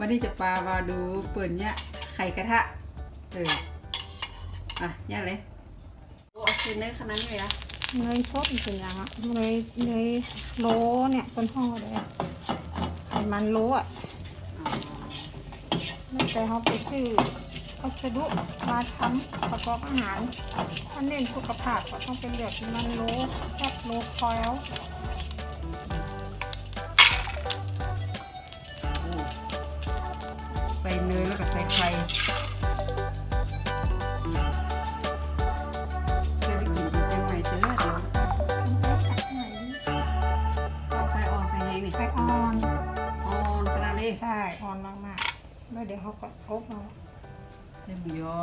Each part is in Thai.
วันนี้จะปลามาดูเปิ่นเนี่ยไข่กระทะ เออ อะเนี่ยเลยโอ้คือเนื้อขนาดนี้เลยอะเนยสดเป็นอยังอะเนยเนยโลเนี่ยเป็นห้องอะไรอะไขมันโลอะอ๋อไม่แต่เขาไปซื้อวัสดุมาทำประกอบอาหารอันเน้นสุขภาพก็ต้องเป็นแบบมันโลแคบโลคอยล์ เนยแล้วก็ใส่ไข่เคยไปกินที่เชียงใหม่เจอเดี๋ยวเอาไฟอ่อนไฟแห้งนี่ไข่อ่อนอ่อนขนาดนี้ใช่อ่อนมากๆแล้วเดี๋ยวเขาก็อบเอาใส่หมูยอ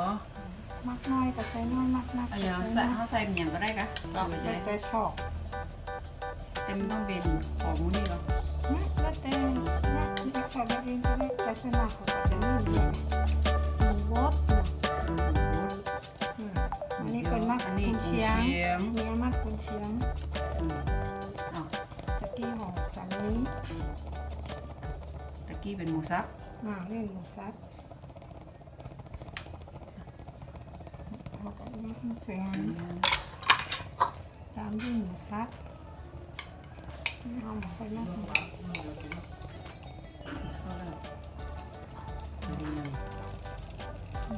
มักน้อยก็ใส่น้อยมักนักเอาอย่างใส่เขาใส่เป็นอย่างก็ได้กะก็เอาไปใช้แล้วแต่ชอบแต่มันต้องเป็นของมูนี่หรอ นะแล้วแต่ เนี่ยอยากชอบแบบเองก็ได้แต่ส่วนมากเขาก็จะไม่มีเนี่ยหมูบดนะอืมอันนี้เป็นมักอันคุนี้นกุนเชียงเชียงเมียมักคุณเชียงอืมอ้าวตะกี้ของสามีตะกี้เป็นหมูสับอ่าเรื่องหมูสับเขาก็ยัดมันสวยงามตามด้วยหมูสับเอาหมูไปนะเ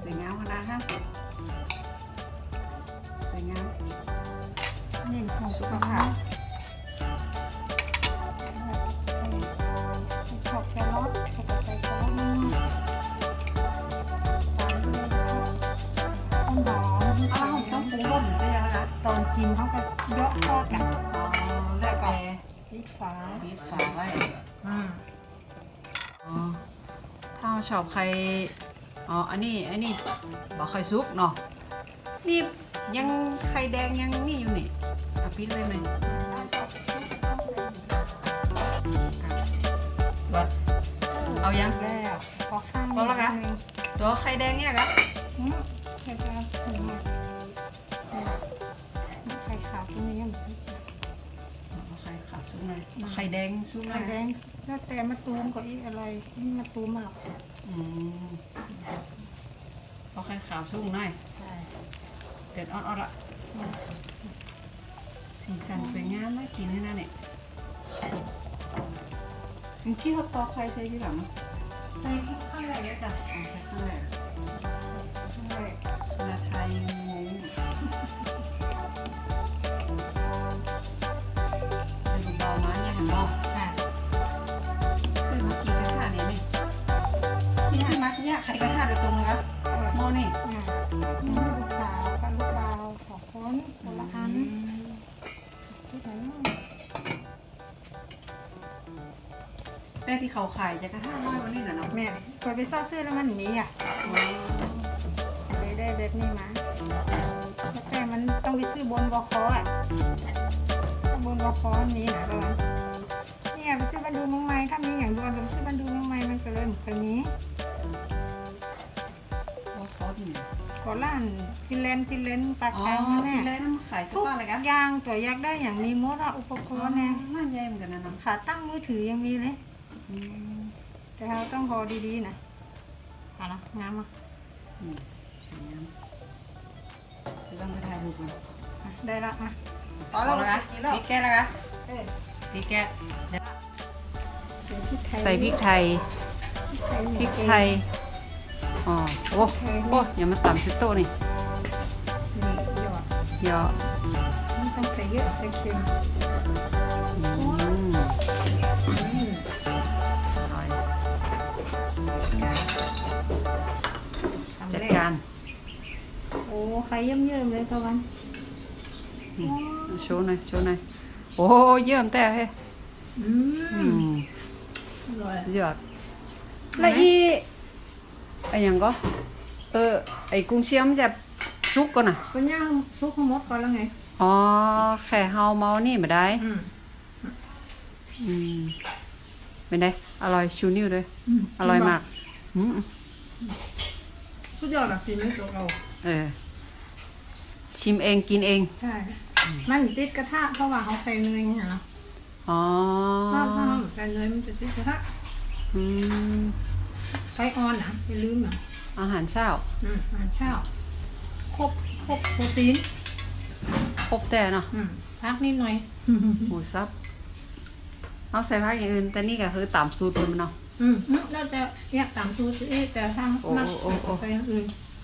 วยงามขนาดฮะสวยงามเน้นของสุขภาพชอบแครอทเขาก็ใส่แครอทนิดนึงตามด้วยต้นหอมอ้าวต้องปรุงรสหรือใช่ยังคะตอนกินเขาก็ยกทอดกันอ๋อแล้วแต่พริกฝาปิดฝาไว้อืมอ๋อถ้าชอบใคร อ๋อ อันนี้ อันนี้บอกไข่ซุปเนาะ นี่ยังไข่แดงยังนี่อยู่นี่เอาปิดเลยไหมวัดเอายังแล้วพอข้างพอแล้วกะตัวไข่แดงเนี่ยกะไข่ปลาหนึ่งไข่ขาวตรงนี้ยังไข่ขาว ซุปหน่อยเอาไข่แดงซุปหน่ไข่อยแดงแล้วแต่มะตูมก็อีกอะไรนี่มะตูมมากอืมเอาไข่ขาวซุปหน่อยใช่เด็ดอ่อนๆละสีสันสวยงามน่ากินเลยนะเนี่ยเมื่อกี้เขาตอกไข่ใส่ที่หลังเนอะใส่ข้างในเลยจ้ะอ๋อใส่ข้างในข้างใน เนี่ยไข่กระทะโดยตรงเลยครับเออโมนี่อะนี่ลูกสาวกับลูกบ่าวสองคนคนละอันที่ไหนเนาะแต่ที่เขาขายจะกระทะน้อยกว่านี้นะเนาะแม่เปิดไปซ่อซื้อแล้วมันมีอะเลยได้แบบนี้มาแต่มันต้องไปซื้อบนบคอะถ้าบนบคมันมีนะประมาณเนี่ยไปซื้อบันดูเมืองใหม่ถ้ามีอย่างด่วนไปซื้อบันดูเมืองใหม่มันก็เลยเคยมีว่า เขาที่ไหนก็ร้านฟินแลนด์ฟินแลนด์ปากอ๋อกลางนะแม่แล้วขายเสื้อทุกผ้าอะไรกันอย่างตัวอยากได้อย่างมีหมดอะอุปกรณ์เนี่ยน่าใหญ่เหมือนกันนะเนาะขาตั้งมือถือยังมีเลย อืมแต่เราต้องพอดีๆนะเอาละงามอะอืมสวยงามจะต้องไปถ่ายรูปกันอะได้ละอะพอแล้วคะพริกแกะแล้วคะเออพริกแกะเดี๋ยวพริกไทยใส่พริกไทย พริกไทย อ๋อโอ้โอ้อย่ามาตำชุดโตนี่นี่หยอดเยอะไม่ต้องใส่เยอะใส่เค็มอืมอืมอร่อยทำจัดเลยการโอ้ไข่เยิ้มๆเลยตะวันนี่โชว์หน่อยโชว์หน่อยโอ้เยี่ยมแต่เฮ้ยอือืมมอร่อยสุดยอด แล้วอีไอ้หยังก็ เออ ไอ้กุ้งเชียมนจะซุกก่อนน่ะคนย่างซุปข้าวมดก่อนแล้วไง อ๋อ แค่เฮาเมานี่มาได้ อืมอืมเป็นไงอร่อยชูนิ้วด้วย อร่อยมาก อืมสุดยอดอะฝีมือตัวเรา เออ ชิมเองกินเอง ใช่ มันติดกระทะเพราะว่าเขาใส่เนยไงเนาะอ๋อถ้าถ้าเราใส่เนยมันจะติดกระทะ อืมถ ไฟออนนะอย่าลืมนะอาหารเช้าอืมอาหารเช้าครบครบโปรตีนครบแต่เนาะอืมพักนิดหน่อยหมูสับเอาใส่ผักอย่างอื่น แต่นี่ก็คือตามสูตรเพิ่นเนาะอืมอืมเราจะแยกตามสูตรเอ๊ะแต่ทางโอ้มักโอ้โอ้ไปอย่างอื่นอ